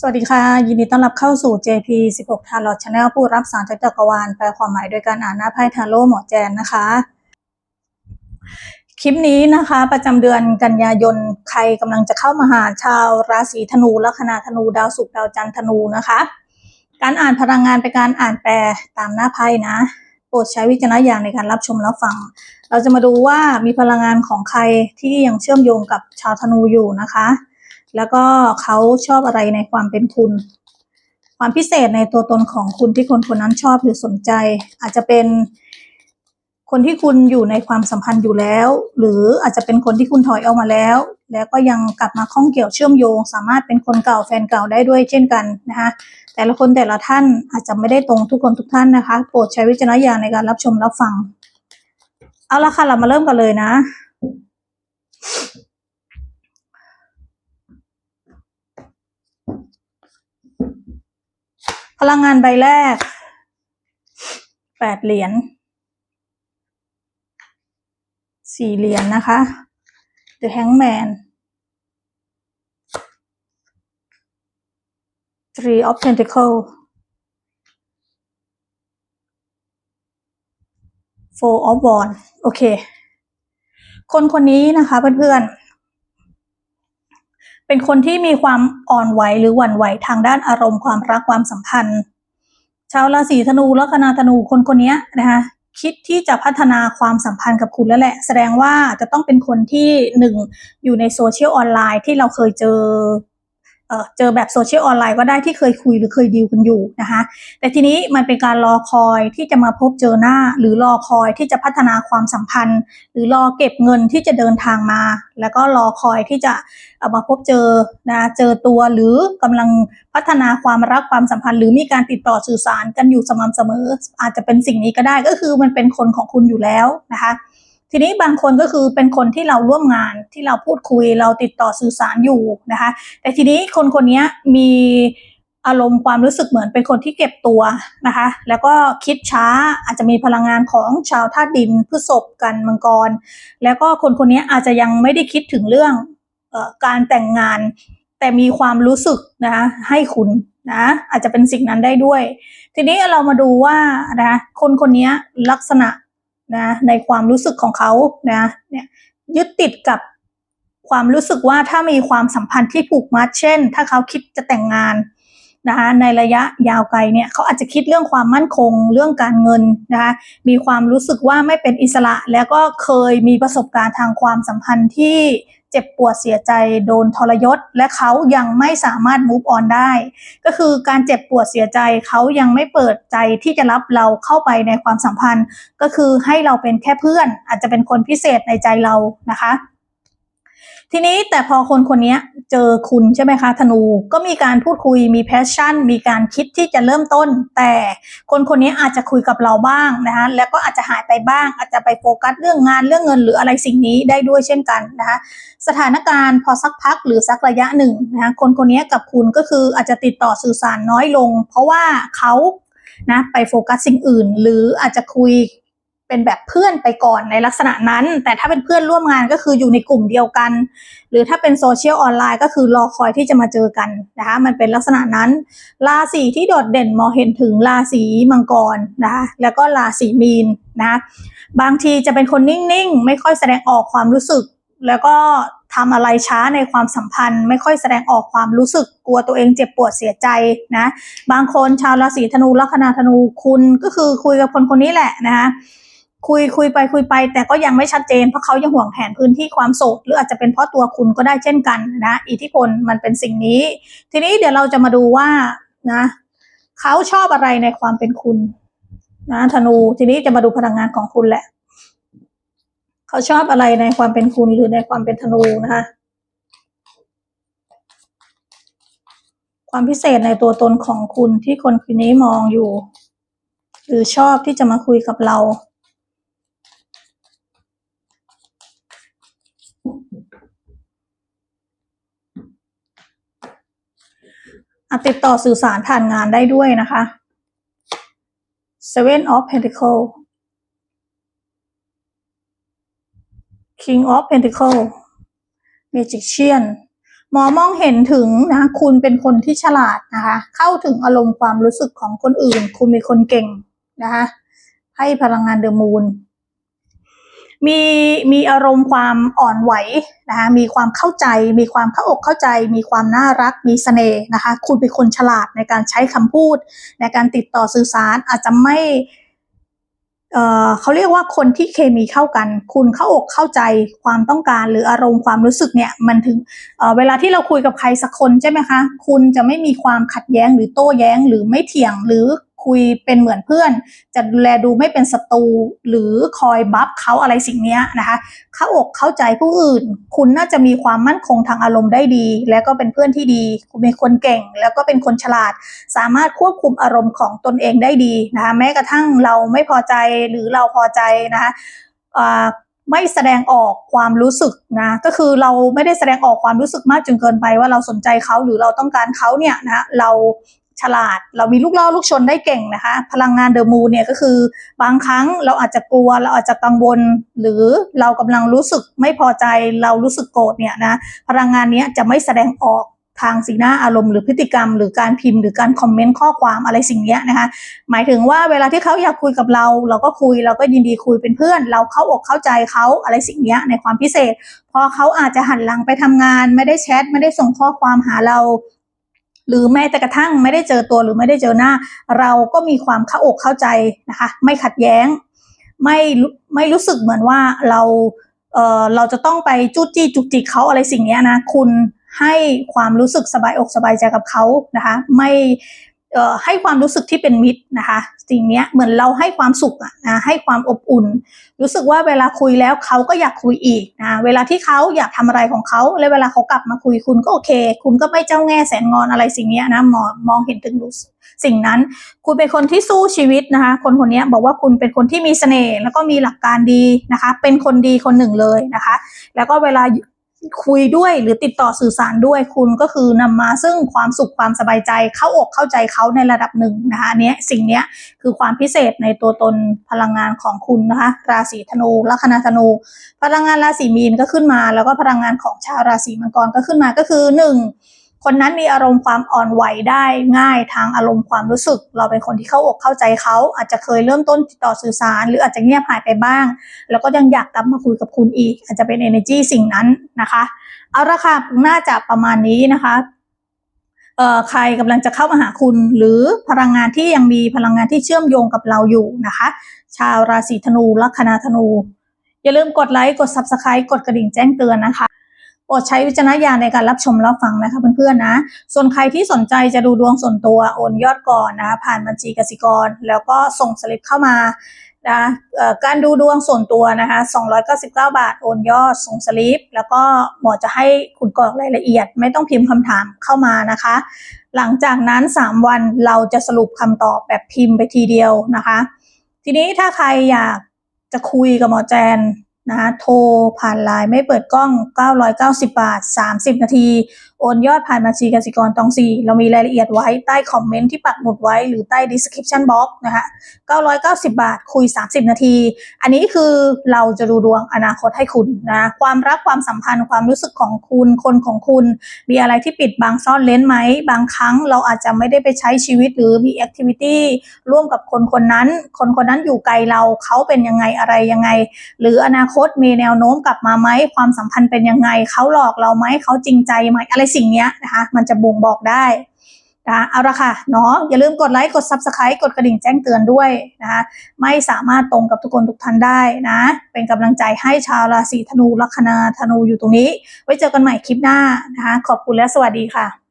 สวัสดีค่ะ ยินดีต้อนรับเข้าสู่ JP 16 Tarot Channel ผู้รับสารจากจักรวาลแปลความหมายโดยการอ่านหน้าไพ่ทาโร่หมอแจนนะคะ คลิปนี้นะคะ ประจำเดือนกันยายนใครกำลังจะเข้ามาหาชาวราศีธนูลัคนาธนูดาวศุกร์ดาวจันทร์ธนูนะคะ การอ่านพลังงานเป็นการอ่านแปลตามหน้าไพ่นะโปรดใช้วิจารณญาณในการรับชมรับฟัง เราจะมาดูว่ามีพลังงานของใครที่ยังเชื่อมโยงกับชาวธนูอยู่นะคะ แล้วก็เขาชอบอะไรในความเป็นคุณ ความพิเศษในตัวตนของคุณที่คนคนนั้นชอบหรือสนใจ อาจจะเป็นคนที่คุณอยู่ในความสัมพันธ์อยู่แล้ว หรืออาจจะเป็นคนที่คุณถอยออกมาแล้ว แล้วก็ยังกลับมาข้องเกี่ยวเชื่อมโยง สามารถเป็นคนเก่าแฟนเก่าได้ด้วยเช่นกันนะคะแต่ละคนแต่ละท่านอาจจะไม่ได้ตรงทุกคนทุกท่านนะคะ โปรดใช้วิจารณญาณในการรับชมรับฟัง เอาละค่ะเรามาเริ่มกันเลยนะ พลังงานใบแรกแปดเหรียญสี่เหรียญนะคะ The Hangman Three of Pentacles Four of Wands โอเค คนคนนี้นะคะเพื่อนๆ เป็นคนที่มีความอ่อนไหวหรือหวั่นไหวทางด้านอารมณ์ความรักความสัมพันธ์ ชาวราศีธนูลัคนาธนูคนคนนี้นะคะคิดที่จะพัฒนาความสัมพันธ์กับคุณแล้วแหละ แสดงว่าจะต้องเป็นคนที่หนึ่งอยู่ในโซเชียลออนไลน์ที่เราเคยเจอ เเจอแบบโซเชียลออนไลน์ก็ได้ที่เคยคุยหรือเคยดีลกันอยู่นะคะแต่ทีนี้มันเป็นการรอคอยที่จะมาพบเจอหน้า หรือรอคอยที่จะพัฒนาความสัมพันธ์ หรือรอเก็บเงินที่จะเดินทางมา แล้วก็รอคอยที่จะเอามาพบเจอนะเจอตัวหรือกำลังพัฒนาความรักความสัมพันธ์ หรือมีการติดต่อสื่อสารกันอยู่สม่ำเสมอ อาจจะเป็นสิ่งนี้ก็ได้ก็คือมันเป็นคนของคุณอยู่แล้วนะคะ ทีนี้บางคนก็คือเป็นคนที่เราร่วมงานที่เราพูดคุยเราติดต่อสื่อสารอยู่นะคะ แต่ทีนี้คนคนนี้มีอารมณ์ความรู้สึกเหมือนเป็นคนที่เก็บตัวนะคะ แล้วก็คิดช้าอาจจะมีพลังงานของชาวธาตุดินพฤษภกันมังกร แล้วก็คนคนนี้อาจจะยังไม่ได้คิดถึงเรื่องออการแต่งงาน แต่มีความรู้สึกนะคะให้คุณนะอาจจะเป็นสิ่งนั้นได้ด้วย ทีนี้เรามาดูว่านะคนคนนี้ลักษณะ นะในความรู้สึกของเขานะเนี่ยยึดติดกับความรู้สึกว่าถ้ามีความสัมพันธ์ที่ผูกมัดเช่น ถ้าเขาคิดจะแต่งงาน นะคะในระยะยาวไกลเนี่ยเขาอาจจะคิดเรื่องความมั่นคงเรื่องการเงินนะคะมีความรู้สึกว่าไม่เป็นอิสระ แล้วก็เคยมีประสบการณ์ทางความสัมพันธ์ที่เจ็บปวดเสียใจโดนทรยศ และเขายังไม่สามารถ move on ได้ ก็คือการเจ็บปวดเสียใจเขายังไม่เปิดใจที่จะรับเราเข้าไปในความสัมพันธ์ ก็คือให้เราเป็นแค่เพื่อน อาจจะเป็นคนพิเศษในใจเรานะคะ ทีนี้แต่พอคนคนนี้เจอคุณใช่ไหมคะธนูก็มีการพูดคุยมีแพชชั่น มีการคิดที่จะเริ่มต้น แต่คนคนนี้อาจจะคุยกับเราบ้างนะคะแล้วก็อาจจะหายไปบ้าง อาจจะไปโฟกัสเรื่องงานเรื่องเงินหรืออะไรสิ่งนี้ได้ด้วยเช่นกันนะคะสถานการณ์พอสักพักหรือสักระยะหนึ่งนะคะคนคนนี้กับคุณก็คืออาจจะติดต่อสื่อสารน้อยลง เพราะว่าเขานะไปโฟกัสสิ่งอื่น หรืออาจจะคุย เป็นแบบเพื่อนไปก่อนในลักษณะนั้น แต่ถ้าเป็นเพื่อนร่วมงานก็คืออยู่ในกลุ่มเดียวกัน หรือถ้าเป็นโซเชียลออนไลน์ก็คือรอคอยที่จะมาเจอกันนะคะมันเป็นลักษณะนั้น ราศีที่โดดเด่นมองเห็นถึงราศีมังกรนะคะแล้วก็ราศีมีนนะบางทีจะเป็นคนนิ่งๆ ไม่ค่อยแสดงออกความรู้สึก แล้วก็ทำอะไรช้าในความสัมพันธ์ ไม่ค่อยแสดงออกความรู้สึกกลัวตัวเองเจ็บปวดเสียใจนะบางคนชาวราศีธนูลัคนาธนูคุณก็คือคุยกับคนคนนี้แหละนะคะ คุยคุยไปคุยไป แต่ก็ยังไม่ชัดเจนเพราะเขายังห่วงแหนพื้นที่ความโสดหรืออาจจะเป็นเพราะตัวคุณก็ได้เช่นกันนะ อิทธิพลมันเป็นสิ่งนี้ ทีนี้เดี๋ยวเราจะมาดูว่านะเขาชอบอะไรในความเป็นคุณนะธนูทีนี้จะมาดูพลังงานของคุณแหละ เขาชอบอะไรในความเป็นคุณหรือในความเป็นธนูนะคะความพิเศษในตัวตนของคุณที่คนคนนี้มองอยู่ หรือชอบที่จะมาคุยกับเรา อาจ ติดต่อสื่อสารผ่านงานได้ด้วยนะคะ Seven of Pentacle King of Pentacle Magician หมอมองเห็นถึงนะ คุณเป็นคนที่ฉลาดนะคะ เข้าถึงอารมณ์ความรู้สึกของคนอื่น คุณเป็นคนเก่งนะคะให้พลังงานเดอะมูน มีมีอารมณ์ความอ่อนไหวนะคะมีความเข้าใจ มีความเข้าอกเข้าใจ มีความน่ารัก มีเสน่ห์นะคะคุณเป็นคนฉลาดในการใช้คำพูด ในการติดต่อสื่อสารอาจจะไม่เอ่อเขาเรียกว่าคนที่เคมีเข้ากัน คุณเข้าอกเข้าใจความต้องการหรืออารมณ์ความรู้สึกเนี่ยมันถึงเอ่อเวลาที่เราคุยกับใครสักคนใช่ไหมคะ คุณจะไม่มีความขัดแย้งหรือโต้แย้งหรือไม่เถียงหรือ คุยเป็นเหมือนเพื่อน จะดูแลดูไม่เป็นศัตรูหรือคอยบัฟเขาอะไรสิ่งนี้นะคะเข้าอกเข้าใจผู้อื่น คุณน่าจะมีความมั่นคงทางอารมณ์ได้ดี และก็เป็นเพื่อนที่ดี คุณเป็นคนเก่ง แล้วก็เป็นคนฉลาด สามารถควบคุมอารมณ์ของตนเองได้ดีนะคะแม้กระทั่งเราไม่พอใจหรือเราพอใจนะคะไม่แสดงออกความรู้สึกนะก็คือเราไม่ได้แสดงออกความรู้สึกมากจนเกินไปว่าเราสนใจเขาหรือเราต้องการเขาเนี่ยนะเรา ฉลาด เรามีลูกล่อลูกชนได้เก่งนะคะ พลังงานเดอะมูนเนี่ยก็คือบางครั้งเราอาจจะกลัวเราอาจจะกังวล หรือเรากำลังรู้สึกไม่พอใจเรารู้สึกโกรธเนี่ยนะพลังงานนี้จะไม่แสดงออกทางสีหน้าอารมณ์หรือพฤติกรรม หรือการพิมพ์หรือการคอมเมนต์ข้อความอะไรสิ่งนี้นะคะหมายถึงว่าเวลาที่เขาอยากคุยกับเรา เราก็คุยเราก็ยินดีคุยเป็นเพื่อน เราเข้าอกเข้าใจเขาอะไรสิ่งนี้ในความพิเศษ พอเขาอาจจะหันหลังไปทำงาน ไม่ได้แชทไม่ได้ส่งข้อความหาเรา หรือแม้แต่กระทั่งไม่ได้เจอตัวหรือไม่ได้เจอหน้า เราก็มีความเข้าอกเข้าใจนะคะ ไม่ขัดแย้ง ไม่ไม่รู้สึกเหมือนว่าเราเออเราจะต้องไปจู้จี้จุกจิกเขาอะไรสิ่งนี้นะ คุณให้ความรู้สึกสบายอกสบายใจกับเขานะคะ ไม่ ให้ความรู้สึกที่เป็นมิตรนะคะสิ่งนี้เหมือนเราให้ความสุขอะนะให้ความอบอุ่น รู้สึกว่าเวลาคุยแล้วเขาก็อยากคุยอีกนะเวลาที่เขาอยากทำอะไรของเขาแล้วเวลาเขากลับมาคุยคุณก็โอเค คุณก็ไม่เจ้าแง่แสนงอนอะไรสิ่งนี้นะมองมองเห็นถึงรู้สิ่งนั้น คุณเป็นคนที่สู้ชีวิตนะคะ คนคนนี้บอกว่าคุณเป็นคนที่มีเสน่ห์แล้วก็มีหลักการดีนะคะ เป็นคนดีคนหนึ่งเลยนะคะ แล้วก็เวลา คุยด้วยหรือติดต่อสื่อสารด้วยคุณก็คือนำมาซึ่งความสุขความสบายใจเข้าอกเข้าใจเขาในระดับหนึ่งนะคะอันเนี้ยสิ่งเนี้ยคือความพิเศษในตัวตนพลังงานของคุณนะคะราศีธนูลัคนาธนู พลังงานราศีมีนก็ขึ้นมา แล้วก็พลังงานของชาวราศีมังกรก็ขึ้นมาก็คือหนึ่ง คนนั้นมีอารมณ์ความอ่อนไหวได้ง่ายทางอารมณ์ความรู้สึก เราเป็นคนที่เข้าอกเข้าใจเขาอาจจะเคยเริ่มต้นติดต่อสื่อสาร หรืออาจจะเงียบหายไปบ้าง แล้วก็ยังอยากกลับมาคุยกับคุณอีก อาจจะเป็น energy สิ่งนั้นนะคะเอาละค่ะน่าจะประมาณนี้นะคะเอ่อใครกำลังจะเข้ามาหาคุณ หรือพลังงานที่ยังมีพลังงานที่เชื่อมโยงกับเราอยู่นะคะ ชาวราศีธนูลัคนาธนู อย่าลืมกดไลค์กด subscribe กดกระดิ่งแจ้งเตือนนะคะ โปรดใช้วิจารณญาณในการรับชมรับฟังนะคะเพื่อนๆนะ ส่วนใครที่สนใจจะดูดวงส่วนตัวโอนยอดก่อนนะคะผ่านบัญชีกสิกร แล้วก็ส่งสลิปเข้ามานะการดูดวงส่วนตัวนะคะ299 บาท โอนยอดส่งสลิป แล้วก็หมอจะให้คุณกรอกรายละเอียด ไม่ต้องพิมพ์คำถามเข้ามานะคะ หลังจากนั้น 3 วันเราจะสรุปคำตอบแบบพิมพ์ไปทีเดียวนะคะ ทีนี้ถ้าใครอยากจะคุยกับหมอแจน นะโทรผ่านไลน์ไม่เปิดกล้อง 990 บาท 30 นาที โอนยอดผ่านบัญชีกสิกรตองสี่เรามีรายละเอียดไว้ใต้คอมเมนต์ที่ปักหมุดไว้หรือใต้ description box นะคะ990 บาทคุย 30 นาที อันนี้คือเราจะดูดวงอนาคตให้คุณนะความรักความสัมพันธ์ความรู้สึกของคุณคนของคุณ มีอะไรที่ปิดบังซ่อนเลนไหม บางครั้งเราอาจจะไม่ได้ไปใช้ชีวิตหรือมีแอคทิวิตี้ร่วมกับคนคนนั้น คนคนนั้นอยู่ไกลเราเขาเป็นยังไงอะไรยังไง หรืออนาคตมีแนวโน้มกลับมาไหมความสัมพันธ์เป็นยังไงเขาหลอกเราไหมเขาจริงใจไหมอะไรสิ่งนี้นะคะ มันจะบ่งบอกได้นะคะเอาละค่ะเนาะอย่าลืมกดไลค์กด Subscribe กดกระดิ่งแจ้งเตือนด้วยนะคะไม่สามารถตรงกับทุกคนทุกท่านได้นะ เป็นกำลังใจให้ชาวราศีธนูลัคนาธนูอยู่ตรงนี้ ไว้เจอกันใหม่คลิปหน้านะคะขอบคุณและสวัสดีค่ะ